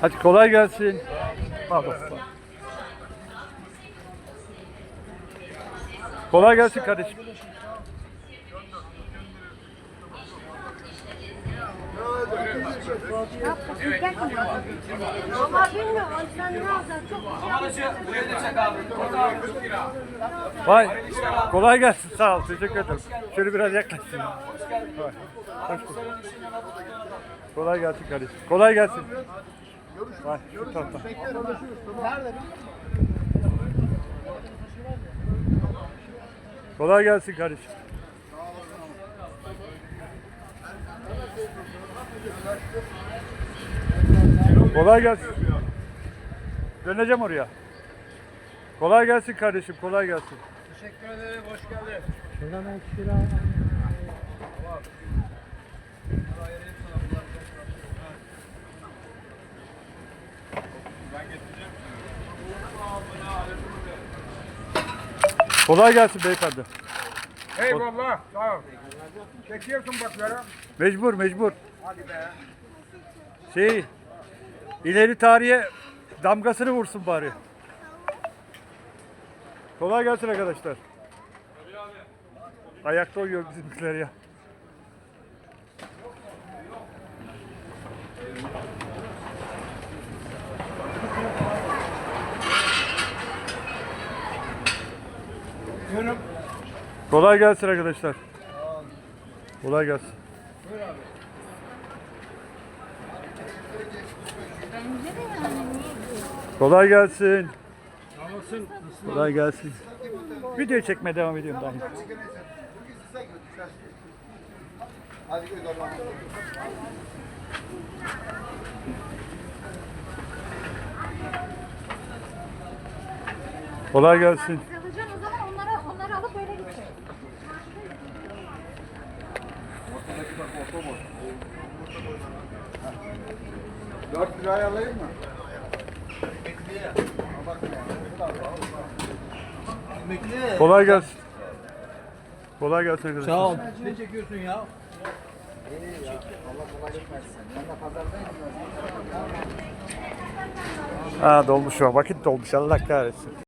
Hadi kolay gelsin. Kolay gelsin kardeşim. Vay. Kolay gelsin. Sağ ol. Teşekkür ederim. Şöyle biraz yaklaşsın. Hoş bulduk. Kolay gelsin kardeşim. Kolay gelsin. Vay. Şu tarafta. Kolay gelsin kardeşim. Kolay gelsin. Döneceğim oraya. Kolay gelsin kardeşim. Kolay gelsin. Teşekkür ederim. Hoş geldin. Kolay gelsin beyefendi. Eyvallah. Sağ ol. Çekiyorsun bakıyorum. Mecbur mecbur. Hadi be. Şey ileri tarihe damgasını vursun bari. Kolay gelsin arkadaşlar. Ayakta uyuyor bizimkiler ya. Kolay gelsin arkadaşlar. Kolay gelsin. Kolay gelsin. Kolay gelsin. Video çekmeye devam ediyorum daha. Kolay gelsin. bak orta ayarlayayım mı? Emekli. Kolay gelsin. Kolay gelsin arkadaşlar. Sağ ol. Ne çekiyorsun ya? Allah Ha dolmuş o. Vakit dolmuş. Allah kahretsin.